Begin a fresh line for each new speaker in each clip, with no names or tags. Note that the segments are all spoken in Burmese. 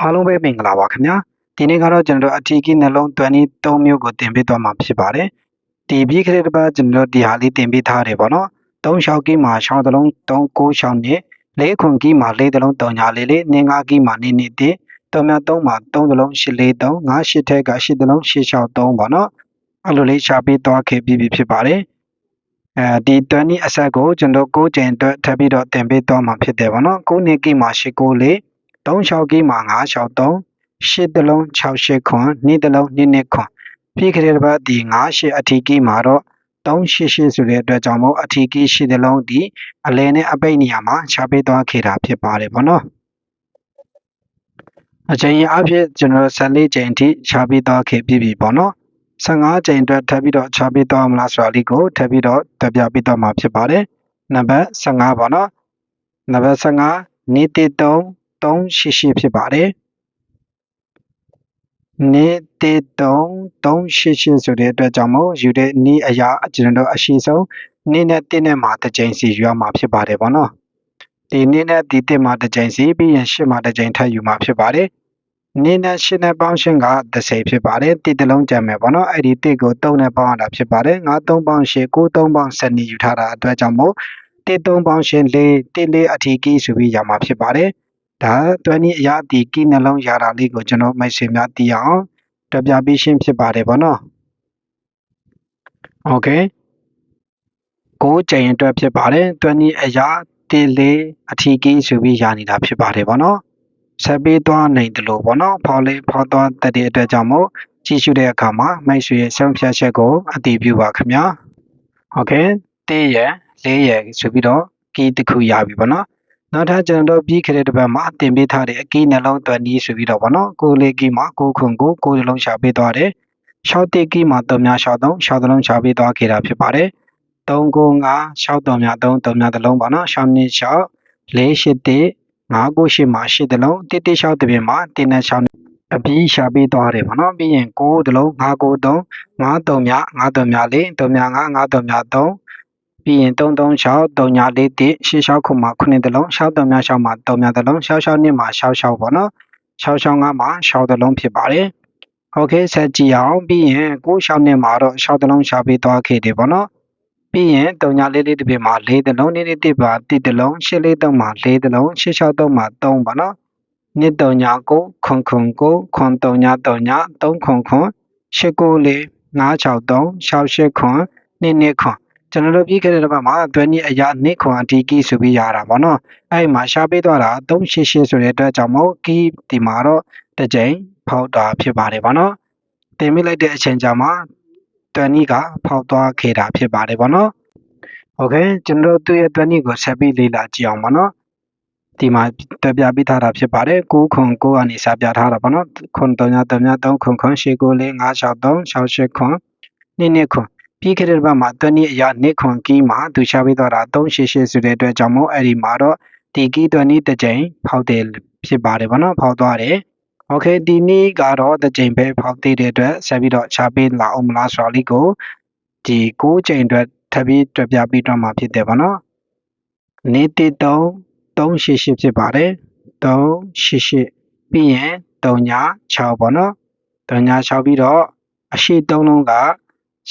အားလုံးပဲမင်္ဂလာပါခင်ဗျာဒီနေ့ကတော့ကျွန်တော်တို့အထီးကြီးနှလုံးသွင်း3မျိုးကိုတင်ပေးသွားမှာဖြစ်ပါတယ်ဒီပြီးခရစ်ပတ်ကျွန်တော်တို့ဒီဟာလေးတင်ပေးထားတယ်ပေါ့နော်3ရှောက်ကြီးမှာရှောင်းတစ်လုံး3 9ရှောင်းနဲ့၄ခွန်ကြီးမှာ၄တစ်လုံး3ညာလေးလေးနင်း၅ကြီးမှာနင်းနေတဲ့3မြ3မှာ3တစ်လုံး8လေး3 5 8ထက်က8တစ်လုံး8ရှောက်3ပေါ့နော်အဲ့လိုလေးရှာပေးသွားခဲ့ပြီးပြီဖြစ်ပါတယ်အဲဒီ20အဆက်ကိုကျွန်တော်9ချိန်အတွက်ထပ်ပြီးတော့တင်ပေးသွားမှာဖြစ်တယ်ပေါ့နော်9နှစ်ကြီးမှာ8 9လေး 3ရှောက်ကြီးမှာ9ရှောက်3 8တလုံး6 8ခွန်2တလုံး2 2ခွန်ပြီးခရတဲ့ဘတ်ဒီ9 8အထီကီမှာတော့388ဆိုတဲ့အတွက်ကြောင့်မို့အထီကီ8တလုံးဒီအလဲနဲ့အပိတ်နေရာမှာရှားပေးသွားခဲ့တာဖြစ်ပါတယ်ဗောနော်အချိန်ရအဖြစ်ကျွန်တော်14ချိန်အထိရှားပေးသွားခဲ့ပြီပြီဗောနော်15ချိန်အတွက်ထပ်ပြီးတော့ရှားပေးသွားမလားဆိုတာလေးကိုထပ်ပြီးတော့တက်ပြပေးသွားမှာဖြစ်ပါတယ်နံပါတ်15ဗောနော်နံပါတ်15နေတိ3 388ဖြစ်ပါတယ်နေတေတုံ388ဆိုတဲ့အတွက်ကြောင့်မို့ယူတဲ့နီးအရာကျွန်တော်တို့အရှိဆုံးနေနဲ့တင်းနဲ့မှာတစ်ကြိမ်စီယူရမှာဖြစ်ပါတယ်ဗောနော်ဒီနေနဲ့ဒီတင်းမှာတစ်ကြိမ်စီပြီးရင်ရှစ်မှာတစ်ကြိမ်ထပ်ယူမှာဖြစ်ပါတယ်နေနဲ့ရှစ်နဲ့ပေါင်းရှင်းက30ဖြစ်ပါတယ်တိတလုံးကြံမယ်ဗောနော်အဲ့ဒီတိကို3နဲ့ပေါင်းရတာဖြစ်ပါတယ်9 3ပေါင်း8 9 3ပေါင်း7ယူထားတာအတွက်ကြောင့်မို့တိ3ပေါင်းရှင်း4တိ4အထီးကြီးဆိုပြီးရမှာဖြစ်ပါတယ် ဒါတွန်းဤအရာဒီကိနှလုံးရာတာလေးကိုကျွန်တော်မိတ်ဆွေများသိအောင်တပြပေးရှင်းဖြစ်ပါတယ်ဗောနော်โอเคကိုချိန်အတွက်ဖြစ်ပါတယ်တွန်းဤအရာတေလေးအထီးကြီးဆိုပြီးရာနေတာဖြစ်ပါတယ်ဗောနော်ဆက်ပေးသွားနိုင်တယ်လို့ဗောနော်ဖော်လေးဖော်သွားတဲ့အတွက်ကြောင့်မို့ကြည့်ရှုတဲ့အခါမှာမိတ်ဆွေရဲ့ဆုံးဖြတ်ချက်ကိုအတည်ပြုပါခင်ဗျာโอเคတေးရလေးရဆိုပြီးတော့ကီးတစ်ခုရပြီဗောနော် နောက်ထပ်ကျွန်တော်တို့ပြီးခဲ့တဲ့တစ်ပတ်မှာတင်ပေးထားတဲ့အကီးနှလုံးသွန်နီးဆိုပြီးတော့ဗောနော်ကိုလေးကီးမှာကိုခွန်ကိုကိုနှလုံးရှာပေးသွားတယ်ရှောက်တိကီးမှာ3များရှောက်3ရှောက်3လုံးရှာပေးသွားခဲ့တာဖြစ်ပါတယ်3ကို5ရှောက်3များ3 3များတစ်လုံးပါနော်ရှောက်2ရှောက်4 8တိ5ကို8မှာ8တစ်လုံးတိတိရှောက်တစ်ပြင်မှာတင်းနဲ့ရှောက်အပြီးရှာပေးသွားတယ်ဗောနော်ပြီးရင်6တစ်လုံး5 9 3 5 3များ5 3များ4 3များ5 5 3များ3 ပြီးရင်336 341 86ခုမှာ9တလုံး63များ6မှာ3များတလုံး66နှစ်မှာ66ပေါ့နော်665မှာ6တလုံးဖြစ်ပါတယ်โอเคဆက်ကြည့်အောင်ပြီးရင်96နှစ်မှာတော့6တလုံးရှာပေးသွားခဲ့တယ်ပေါ့နော်ပြီးရင်344တပြည့်မှာ4တလုံးနေ့နေ့တစ်ပါ1တလုံး843မှာ4တလုံး663မှာ3ပေါ့နော်နှစ်39ခွန်ခွန်ကိုခွန်3939 3ခွန်ခွန်894 563 68ခွန်နှစ်နှစ်ခွန် ကျွန်တော်တို့ပြီးခဲ့တဲ့တစ်ပတ်မှာတွဲနည်းအရာနစ်ခွန်အတီကီဆိုပြီးရတာပေါ့နော်အဲ့မှာရှားပေးသွားတာ388ဆိုတဲ့အတွက်ကြောင့်မို့ကီဒီမှာတော့တစ်ကြိမ်ဖောက်တာဖြစ်ပါတယ်ပေါ့နော်တင်မိလိုက်တဲ့အချိန်ကြာမှာတွဲနည်းကဖောက်သွားခဲ့တာဖြစ်ပါတယ်ပေါ့နော်โอเคကျွန်တော်တို့သူ့ရဲ့တွဲနည်းကိုဆက်ပြီးလေ့လာကြည့်အောင်ပေါ့နော်ဒီမှာတွဲပြပေးထားတာဖြစ်ပါတယ်9ခွန်9ကနေစပြထားတာပေါ့နော်ခွန်3ည3ည3ခွန်ခွန်8 9 4 5 6 3 6 8ခွန်2နှစ်ခွန် ပြီးခဲ့တဲ့ဘက်မှာတွန်းနည်းအရာနေခွန်ကီးမှာသူရှာပေးသွားတာ388ဆိုတဲ့အတွက်ကြောင့်မို့အဲ့ဒီမှာတော့ဒီကီးတွန်းနည်းတစ်ကြိမ်ဖောက်တယ်ဖြစ်ပါတယ်ဗောနော်ဖောက်သွားတယ်โอเคဒီနေ့ကတော့တစ်ကြိမ်ပဲဖောက်သေးတဲ့အတွက်ဆက်ပြီးတော့ရှာပေးလာအောင်မလားဆိုတာလေးကိုဒီ6ကြိမ်အတွက်ထပ်ပြီးတွေ့ပြပေးတော့မှာဖြစ်တယ်ဗောနော်နေတိ3 388ဖြစ်ပါတယ်388ပြီးရင်3ည6ပေါ့နော်3ည6ပြီးတော့အရှိ3လုံးက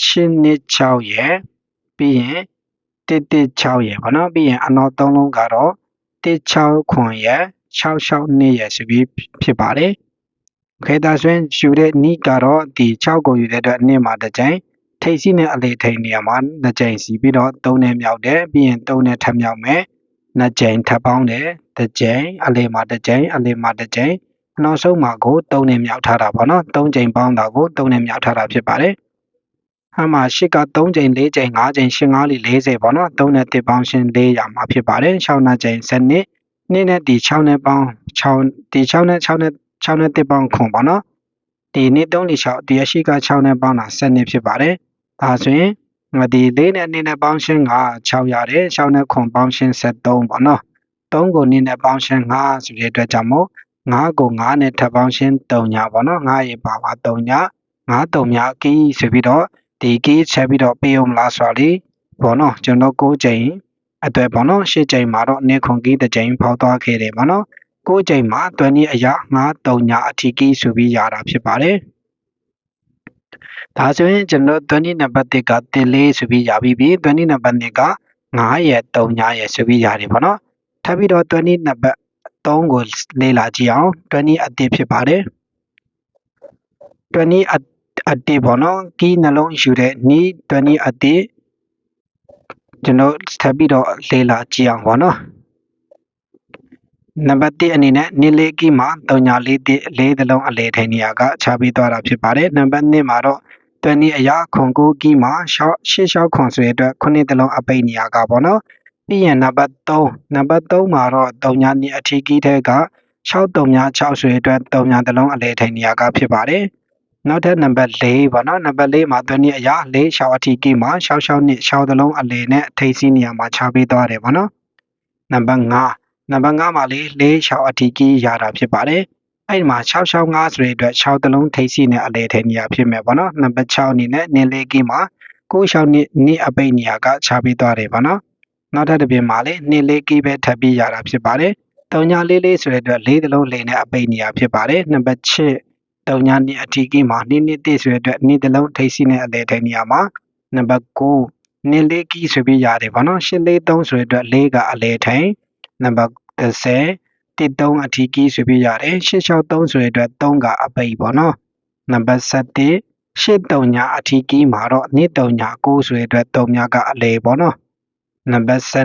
8နှစ်6ရယ်ပြီးရင်116ရယ်ဗောနော်ပြီးရင်အနောက်3လုံးကတော့16ခွန်ရယ်66နှစ်ရယ်ဆိုပြီးဖြစ်ပါတယ်ခေတာဆွင်းယူတဲ့နိကတော့ဒီ6ကိုယူတဲ့အတွက်အနည်းမှာတစ်ကြိမ်ထိပ်စီးနဲ့အလေထိန်နေရာမှာတစ်ကြိမ်စီပြီးတော့3နဲ့မြောက်တယ်ပြီးရင်3နဲ့ထပ်မြောက်မယ်နှစ်ကြိမ်ထပ်ပေါင်းတယ်တစ်ကြိမ်အလေမှာတစ်ကြိမ်အလေမှာတစ်ကြိမ်နောက်ဆုံးမှာကို3နဲ့မြောက်ထားတာပေါ့နော်3ကြိမ်ပေါင်းတာကို3နဲ့မြောက်ထားတာဖြစ်ပါတယ် အမှ8က3ကြိမ်4ကြိမ်5ကြိမ်8 5လီ40ပေါ့နော်3နဲ့တစ်ပေါင်းရှင်း400မှာဖြစ်ပါတယ်6နှစ်ကြိမ်7နှစ်နှစ်နဲ့ဒီ6နဲ့ပေါင်း6ဒီ6နဲ့6နဲ့6နဲ့တစ်ပေါင်းခွန်ပေါ့နော်ဒီနှစ်3လီ6ဒီရှိက6နဲ့ပေါင်းတာ7နှစ်ဖြစ်ပါတယ်ဒါဆိုရင်ဒီ4နဲ့2နဲ့ပေါင်းရှင်းက6ရတယ်6နဲ့ခွန်ပေါင်းရှင်း73ပေါ့နော်3ကို2နဲ့ပေါင်းရှင်း5ဆိုတဲ့အတွက်ကြောင့်မို့5ကို5နဲ့ထပ်ပေါင်းရှင်း3ညပေါ့နော်5ရေပါပါ3ည5 3ညကီးဆိုပြီးတော့ ဒီ key ချက်ပြီးတော့ပေးအောင်လားဆိုတာလေးပေါ့နော်ကျွန်တော်9ချိန်အတွက်ပေါ့နော်10ချိန်မှာတော့နေခွန် key တစ်ချိန်ဖောက်သွားခဲ့တယ်ပေါ့နော်ကိုးချိန်မှာတွန်းဤအရာ9 3ညာအထီကီဆိုပြီးရတာဖြစ်ပါတယ်ဒါဆိုရင်ကျွန်တော်တွန်းဤနံပါတ်1ကတင်လေးဆိုပြီးရပြီးပြီတွန်းဤနံပါတ်2က9ရဲ့3ညာရဲ့ဆိုပြီးရတယ်ပေါ့နော်ထပ်ပြီးတော့တွန်းဤနံပါတ်3ကိုလေ့လာကြည့်အောင်တွန်းဤအတစ်ဖြစ်ပါတယ်တွန်းဤအ အတစ်ပေါ့နော်ကီးနှလုံးယူတဲ့နီးတွန်းဤအတစ်ကျွန်တော်ထပ်ပြီးတော့လေ့လာကြည့်အောင်ပေါ့နော်နံပါတ်1အနေနဲ့နေလေးကီမှာ3.4လေးသလုံးအလဲထိုင်နေရကခြားပြီးသွားတာဖြစ်ပါတယ်နံပါတ်2မှာတော့တွန်နီအရာခွန်ကိုကီမှာရှောက်ရှေ့လျှောက်ခွန်ဆိုတဲ့အတွက်ခုနှစ်သလုံးအပိတ်နေရကပေါ့နော်ပြီးရင်နံပါတ်3နံပါတ်3မှာတော့3.2အထီးကီထဲက6.6ဆိုတဲ့အတွက်3.3သလုံးအလဲထိုင်နေရကဖြစ်ပါတယ် နောက်ထပ်နံပါတ်4ပေါ့နော်နံပါတ်4မှာတွန်နီအရာ4ရှောက်အထီးကီမှာရှောက်ရှောက်နှစ်ရှောက်သလုံးအလဲနဲ့ထိပ်စီးနေရမှာခြားပြီးသွားတယ်ပေါ့နော်နံပါတ်5နံပါတ်5မှာလေးလေး6အထီးကြီးရတာဖြစ်ပါတယ်အဲ့ဒီမှာ665ဆိုတဲ့အတွက်6တလုံးထိပ်စီနဲ့အလဲထဲနေရာဖြစ်မယ်ပေါ့နော်နံပါတ်6အနေနဲ့နင်းလေးကြီးမှာ96နှစ်နှစ်အပိတ်နေရာကခြားပြီးသွားတယ်ပေါ့နော်နောက်ထပ်တစ်ပြင်မှာလေးနှစ်လေးကြီးပဲထပ်ပြီးရတာဖြစ်ပါတယ်3944ဆိုတဲ့အတွက်လေးတလုံးလေနဲ့အပိတ်နေရာဖြစ်ပါတယ်နံပါတ်6 တုံညာနှစ်အထီးကြီးမှာနှစ်နှစ်တိဆိုတဲ့အတွက်နှစ်တလုံးထိပ်စီနဲ့အလဲထဲနေရာမှာနံပါတ်9နင်းလေးကြီးဆိုပြီးရတယ်ပေါ့နော်843ဆိုတဲ့အတွက်လေးကအလဲထိုင်နံပါတ်30 13အထီးကြီးဆိုပြီးရတယ်863ဆိုတဲ့အတွက်3ကအပိတ်ပေါ့နော်နံပါတ်7 83ညာအထီးကြီးမှာတော့23ညာ9ဆိုတဲ့အတွက်3ညာကအလဲပေါ့နော်နံပါတ်7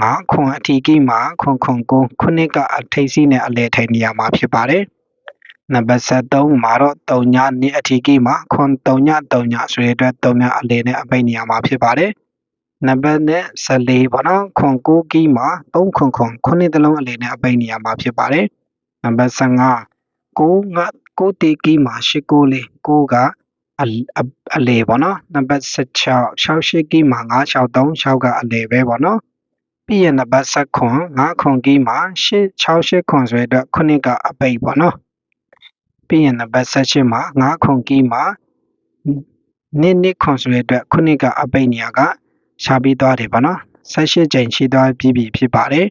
5ခွန်အထီးကြီးမှာခွန်ခွန်9ခုနှစ်ကအထိပ်စီးနဲ့အလဲထိုင်နေရမှာဖြစ်ပါတယ် နံပါတ်73မှာတော့3ညနှစ်အထီးကြီးမှာခွန်3ည3ညဆိုတဲ့အတွက်3ညအလဲနဲ့အပိတ်နေရမှာဖြစ်ပါတယ်နံပါတ်နဲ့14ပေါ့နော်ခွန်6ကီးမှာ3ခွန်ခွန်ခုနှစ်တလုံးအလေနဲ့အပိတ်နေရမှာဖြစ်ပါတယ်နံပါတ်15 6ငါ6တီကီးမှာ8ကိုလေး6ကအအလေပေါ့နော်နံပါတ်16 68ကီးမှာ963 6ကအလေပဲပေါ့နော်ပြီးရင်နံပါတ်7ခွန်9ခွန်ကီးမှာ868ခွန်ဆိုတဲ့အတွက်ခုနှစ်ကအပိတ်ပေါ့နော် ပြီးရင်နံပါတ်18မှာ9ခွန်ကီးမှာနစ်နစ်ခွန်ဆိုတဲ့အတွက်ခုနှစ်ကအပိတ်နေရကရှာပြီးသွားတယ်ပေါ့နော်18ကြိမ်ရှိသွားပြီးပြီဖြစ်ပါတယ်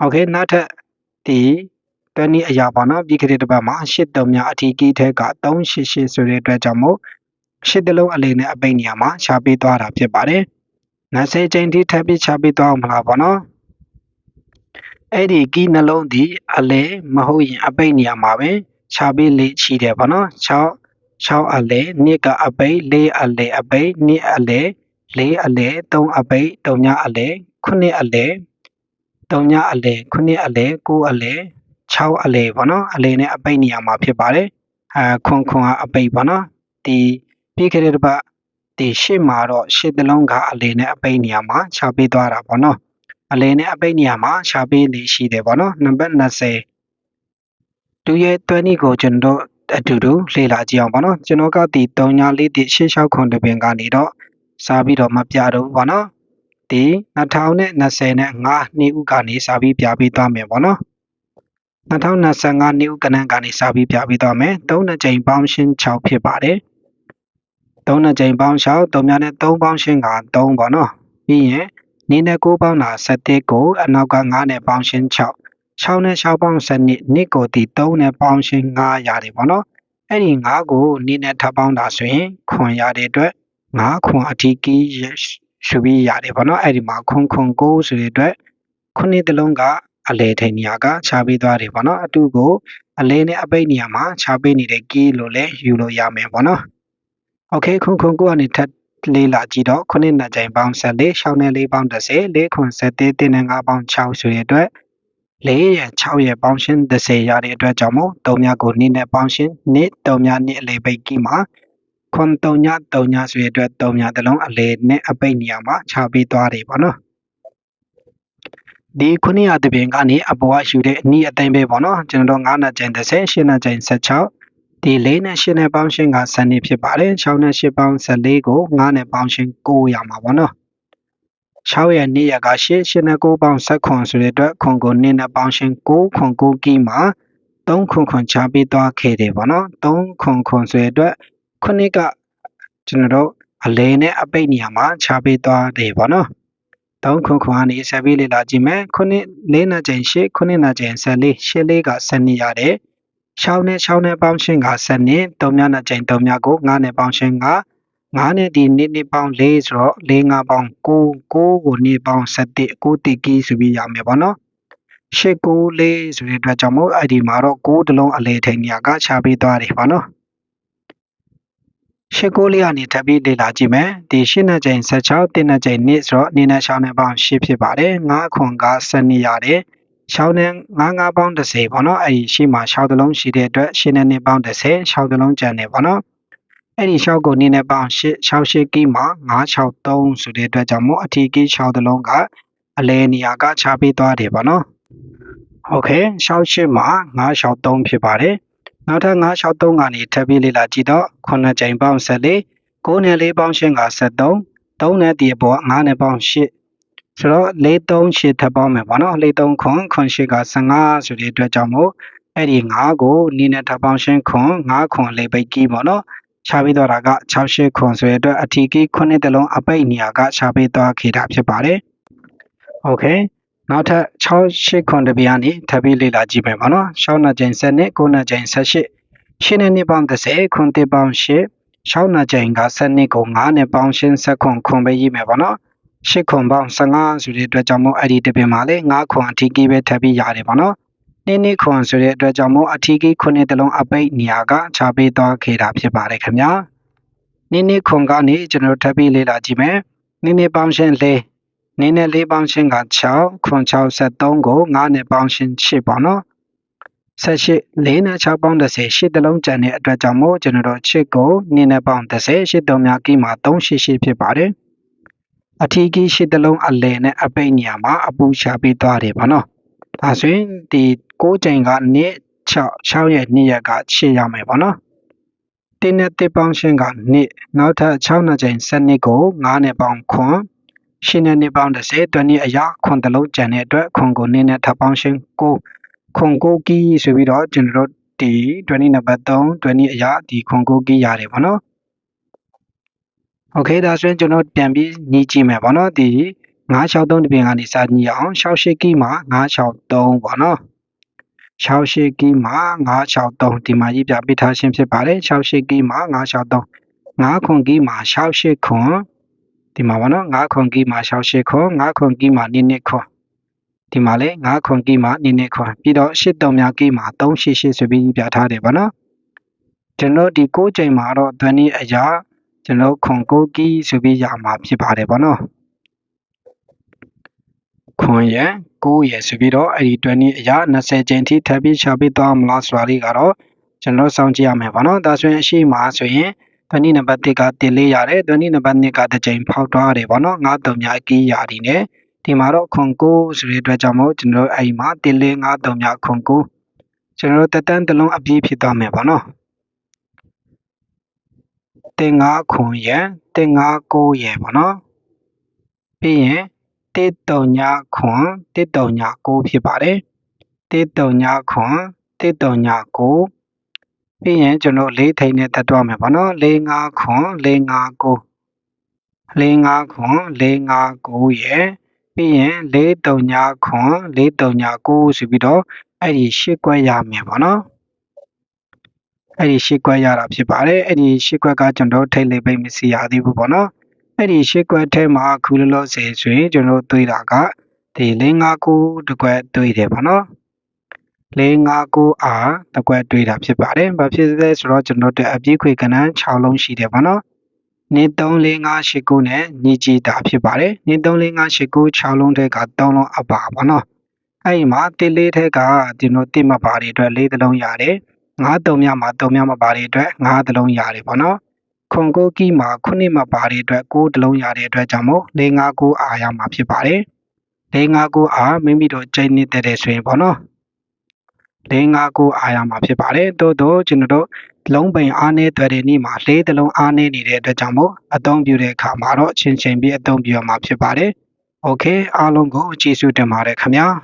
โอเคနောက်ထပ်ဒီတနည်းအရာပေါ့နော်ပြီးခဲ့တဲ့တစ်ပတ်မှာ8တုံများအထီးကြီးထဲက388ဆိုတဲ့အတွက်ကြောင့်မို့8တလုံးအလေးနဲ့အပိတ်နေရာမှာရှာပြီးသွားတာဖြစ်ပါတယ်20ကြိမ်ထိထပ်ပြီးရှာပြီးသွားအောင်မလားပေါ့နော်အဲ့ဒီကီးနှလုံးဒီအလဲမဟုတ်ရင်အပိတ်နေရာမှာပဲ ရှာပြီးလေးရှိတယ်ပေါ့နော်6 6အလဲ2ကအပိတ်4အလဲအပိတ်2အလဲ၄အလဲ၃အပိတ်၃ညအလဲခုနှစ်အလဲ၃ညအလဲခုနှစ်အလဲ၉အလဲ6အလဲပေါ့နော်အလဲနဲ့အပိတ်နေရာမှာဖြစ်ပါတယ်အဲခွန်ခွန်ကအပိတ်ပေါ့နော်ဒီပြီးခဲ့တဲ့တစ်ပတ်ဒီရှစ်မှာတော့ရှစ်တလုံးကအလဲနဲ့အပိတ်နေရာမှာခြာပေးသွားတာပေါ့နော်အလဲနဲ့အပိတ်နေရာမှာခြာပေးလေးရှိတယ်ပေါ့နော်နံပါတ်20 တူရဲ့20ကိုကျွန်တော်အတူတူလေ့လာကြည့်အောင်ပေါ့နော်ကျွန်တော်ကဒီ3ညလေးဒီရှေ့လျှောက်ခွန်တပင်ကနေတော့စားပြီးတော့မပြတော့ဘူးပေါ့နော်ဒီ2020နဲ့5နှစ်ဦးကနေစားပြီးပြပြီးသွားမယ်ပေါ့နော်2025နှစ်ဦးကနန်းကနေစားပြီးပြပြီးသွားမယ်3နှစ်ချိန်ပေါင်းရှင်း6ဖြစ်ပါတယ်3နှစ်ချိန်ပေါင်း6 3များနဲ့3ပေါင်းရှင်းက3ပေါ့နော်ပြီးရင်နင်းနဲ့9ပေါင်းတာ7ကိုအနောက်က9နဲ့ပေါင်းရှင်း6 6နဲ့6ပေါင်း7နှစ်နှစ်ကိုဒီ3နဲ့ပေါင်းရှင်း9ရတယ်ပေါ့နော်အဲ့ဒီ9ကိုနင်းနဲ့ထပ်ပေါင်းတာဆိုရင်ခွန်ရတဲ့အတွက်9ခွန်အထီးကီးရှုပြီးရတယ်ပေါ့နော်အဲ့ဒီမှာခွန်ခွန်9ဆိုတဲ့အတွက်ခုနှစ်တလုံးကအလဲထိန်နေရာကခြားပေးသွားတယ်ပေါ့နော်အတူကိုအလဲနဲ့အပိတ်နေရာမှာခြားပေးနေတဲ့ကီးလို့လည်းယူလို့ရမယ်ပေါ့နော်โอเคခွန်ခွန်9ကနေထပ်လေးလာကြည့်တော့ခုနှစ်နှစ်ကြိမ်ပေါင်း14 6နဲ့4ပေါင်း30 4ခွန်7 3နဲ့5ပေါင်း6ဆိုတဲ့အတွက် 4ရ6ရပေါင်းရှင်း30ရတဲ့အတွက်ကြောင့်မို့3မြကို2နဲ့ပေါင်းရှင်း2 3မြ2အလေးပိတ်ကီးမှာခွန်3ည3ညဆိုရအတွက်3ညတလုံးအလေနဲ့အပိတ်နေရာမှာခြာပေးသွားတယ်ပေါ့နော်ဒီခုနှစ်ရတပင်ကနေအပေါ်ကယူတဲ့အနည်းအသိမ်းပဲပေါ့နော်ကျွန်တော်တို့9နဲ့ကျန်30 8နဲ့ကျန်16ဒီ4နဲ့8နဲ့ပေါင်းရှင်းက7နှစ်ဖြစ်ပါတယ်6နဲ့8ပေါင်း14ကို9နဲ့ပေါင်းရှင်း9ရမှာပေါ့နော် 6ရဲ့2ရက်က8 8နဲ့9ပေါင်း7ခွန်ဆိုတဲ့အတွက်ခွန်ကို2နဲ့ပေါင်းရှင်း9ခွန်9ကီးမှာ3ခွန်ခွန်ချပေးသွားခဲ့တယ်ပေါ့နော်3ခွန်ခွန်ဆိုတဲ့အတွက်ခုနှစ်ကကျွန်တော်တို့အလဲနဲ့အပိတ်နေရာမှာခြားပေးသွားတယ်ပေါ့နော်3ခွန်ခွန်ကနေဆက်ပြီးလေ့လာကြည့်မယ်ခုနှစ်၄နှစ်ချိန်8ခုနှစ်နှစ်ချိန်14 8လေးက12ရတယ်6နဲ့6နဲ့ပေါင်းရှင်းက12 3ညနှစ်ချိန်3ညကို9နဲ့ပေါင်းရှင်းက9 နဲ့ဒီနှစ်နှစ်ပေါင်း4ဆိုတော့4 5ပေါင်း9 9ကိုနှစ်ပေါင်း7 9တိကီဆိုပြီးရမယ်ပေါ့နော်8 9 4ဆိုတဲ့အတွက်ကြောင့်မို့အဲ့ဒီမှာတော့9တလုံးအလေထိန်နေရကခြားပေးသွားတယ်ပေါ့နော်ရှစ်ကိုလေးကနေထပ်ပြီးလေ့လာကြည့်မယ်ဒီရှင်းနဲ့ချိန်16တင်းနဲ့ချိန်2ဆိုတော့နေနဲ့6နဲ့ပေါင်း10ဖြစ်ပါတယ်9ခွန်က12ရတယ်6နဲ့9 9ပေါင်း30ပေါ့နော်အဲ့ဒီရှင်းမှာ6တလုံးရှိတဲ့အတွက်ရှင်းနဲ့2ပေါင်း30 6တလုံးကျန်တယ်ပေါ့နော် အဲ့ဒီ6ကိုနေနဲ့ပေါင်း10 6 8ကီးမှာ963ဆိုတဲ့အတွက်ကြောင့်မို့အထီးကီး6တလုံးကအလဲနေရာကခြားပေးသွားတယ်ပေါ့နော်ဟုတ်ကဲ့68မှာ963ဖြစ်ပါတယ်နောက်ထပ်963ကနေထပ်ပြီးလေ့လာကြည့်တော့9ကြိမ်ပေါင်း14 9နဲ့4ပေါင်းရှင်းက73 3နဲ့ဒီအပေါ်9နဲ့ပေါင်း8ဆိုတော့438ထပ်ပေါင်းမယ်ပေါ့နော်43ခွန်ခွန်8က15ဆိုတဲ့အတွက်ကြောင့်မို့အဲ့ဒီ9ကိုနီးနဲ့ထပ်ပေါင်းရှင်းခွန်9ခွန်လေးပိတ်ကြီးပေါ့နော် ချပေးသွားတာက68ခွန်ဆွဲအတွက်အထီးကီးခုနှစ်တလုံးအပိတ်နေရာကချပေးသွားခဲ့တာဖြစ်ပါတယ်။ Okay နောက်ထပ်68ခွန်တပီကနေထပ်ပြီးလေ့လာကြည့်မယ်ပါနော်။6နှစ်ချိန်7နှစ်9နှစ်ချိန်18ရှင်းနှစ်နှစ်ပေါင်း30ခွန်တစ်ပေါင်း8 6နှစ်ချိန်က7နှစ်ကို9နှစ်ပေါင်းရှင်း7ခွန်ခွန်ပဲရေးမယ်ပါနော်။8ခွန်ပေါင်း15ဆိုတဲ့အတွက်ကြောင့်မို့အဲ့ဒီတပင်မှာလေ9ခွန်အထီးကီးပဲထပ်ပြီးရတယ်ပါနော်။ နေ့နေ့ခွန်ဆိုတဲ့အတွက်ကြောင့်မို့အထီးကြီးခုနှစ်တလုံးအပိတ်နေရာကခြားပေးသွားခဲ့တာဖြစ်ပါတယ်ခင်ဗျာနေ့နေ့ခွန်ကနေကျွန်တော်ထပ်ပြီးလေ့လာကြည့်မယ်နေ့နေ့ပေါင်းရှင်း၄နင်းနဲ့၄ပေါင်းရှင်းက6ခွန်63ကို9နဲ့ပေါင်းရှင်း8ပေါ့နော်18 4နဲ့6ပေါင်း30 8တလုံးကျန်တဲ့အတွက်ကြောင့်မို့ကျွန်တော်တို့8ကို9နဲ့ပေါင်း30 8တုံးများကီးမှာ388ဖြစ်ပါတယ်အထီးကီး8တလုံးအလယ်နဲ့အပိတ်နေရာမှာအပူရှာပေးသွားတယ်ပေါ့နော်ဒါဆိုရင်ဒီ 6ချိန်ကနေ့6 6ရဲ့2ရက်က8ရမယ်ပေါ့နော်တင်းနဲ့တစ်ပေါင်းရှင်းကနေ့နောက်ထပ်6နှစ်ချိန်7နှစ်ကို9နဲ့ပေါင်းခွန်ရှင်းတဲ့နှစ်ပေါင်း30တွနည်းအရာခွန်တလုံးကျန်တဲ့အတွက်ခွန်ကိုနည်းနဲ့ထပ်ပေါင်းရှင်း9ခွန်ကိုကီးဆိုပြီးတော့ကျွန်တော်တို့ဒီ20နံပါတ်3 20အရာဒီခွန်ကိုကီးရတယ်ပေါ့နော်โอเคဒါဆိုရင်ကျွန်တော်ပြန်ပြီးညီးကြည့်မယ်ပေါ့နော်ဒီ963တပြင်ကနေစညီးအောင်68ကီးမှာ963ပေါ့နော် 68ကီးမှာ963ဒီမှာရေးပြပေးထားခြင်းဖြစ်ပါတယ်68ကီးမှာ963 9ခွန်ကီးမှာ68ခွန်ဒီမှာပါနော်9ခွန်ကီးမှာ68ခွန်9ခွန်ကီးမှာ2နှစ်ခွန်ဒီမှာလေ9ခွန်ကီးမှာ2နှစ်ခွန်ပြီးတော့8တုံများကီးမှာ388ဆိုပြီးပြထားတယ်ပါနော်ကျွန်တော်ဒီ6ချိန်မှာတော့ဓာနည်းအရာကျွန်တော်ခွန်6ကီးဆိုပြီးရမှာဖြစ်ပါတယ်ပါနော်ခွန်ရယ် 9ရယ်ဆိုပြီးတော့အဲ့ဒီ20အရာ20ချိန်ထိထပ်ပြီးချပေးသွားမလားဆိုတာလေးကတော့ကျွန်တော်စောင့်ကြည့်ရမယ်ပါနော်ဒါဆိုရင်အရှိမဆိုရင်20နံပါတ်1ကတင်လေးရတယ်20နံပါတ်2ကတစ်ချိန်ဖောက်သွားတယ်ပေါ့နော်9တုံများအကီးရာဒီနဲ့ဒီမှာတော့ခွန်9ဆိုတဲ့အတွက်ကြောင့်မို့ကျွန်တော်အဲ့ဒီမှာတင်လေး9တုံများခွန်9ကျွန်တော်တက်တန်းတစ်လုံးအပြည့်ဖြစ်သွားမယ်ပေါ့နော်တင်9ခွန်ရယ်တင်9 9ရယ်ပေါ့နော်ပြီးရင် တေတုံညာခွန်တေတုံညာ9ဖြစ်ပါတယ်တေတုံညာခွန်တေတုံညာ9ပြီးရင်ကျွန်တော်၄ထိန်နဲ့တက်တော့မယ်ပေါ့နော်၄၅ခွန်၄၅9၄၅ခွန်၄၅9ရယ်ပြီးရင်၄တုံညာခွန်၄တုံညာ9ဆိုပြီးတော့အဲ့ဒီရှစ်ကွက်ရမယ်ပေါ့နော်အဲ့ဒီရှစ်ကွက်ရတာဖြစ်ပါတယ်အဲ့ဒီရှစ်ကွက်ကကျွန်တော်ထိတ်လေးပိတ်မစီရသေးဘူးပေါ့နော် အဲ့ဒီရှစ်ကွက်ထဲမှာခုလောလောဆယ်ဆိုရင်ကျွန်တော်တွေးတာကဒီ၄၅9တကွက်တွေးတယ်ပေါ့နော်459အားတကွက်တွေးတာဖြစ်ပါတယ်။ဘာဖြစ်လဲဆိုတော့ကျွန်တော်တို့အပြည့်ခွေကဏ္ဍ6လုံးရှိတယ်ပေါ့နော်။နေ34589နဲ့ညီကြည်တာဖြစ်ပါတယ်။နေ34589 6လုံးထဲက3လုံးအပါပေါ့နော်။အဲ့ဒီမှာတစ်လေးထဲကကျွန်တော်တစ်မပါတွေအတွက်၄သလုံးရတယ်။၅တုံမြမှာ၃မြမပါတွေအတွက်၅သလုံးရတယ်ပေါ့နော်။ ခွန်ကိုကီမှာ ခုနှစ်မပါတွေအတွက်9တလုံးရတဲ့အတွက်ကြောင့်မို့459အားရမှာဖြစ်ပါတယ်။459အားမိမိတို့ချိန်နေတဲ့ဆိုရင်ပေါ့နော်။၄၅၉အားရမှာဖြစ်ပါတယ်။သို့သောကျွန်တော်တို့လုံးပိန်အားနည်းတွေတဲ့နေ့မှာလေးတလုံးအားနည်းနေတဲ့အတွက်ကြောင့်မို့အသုံးပြုတဲ့အခါမှာတော့ချင်းချင်းပြီးအသုံးပြုရမှာဖြစ်ပါတယ်။ Okay အားလုံးကိုကျေးဇူးတင်ပါတယ်ခင်ဗျာ။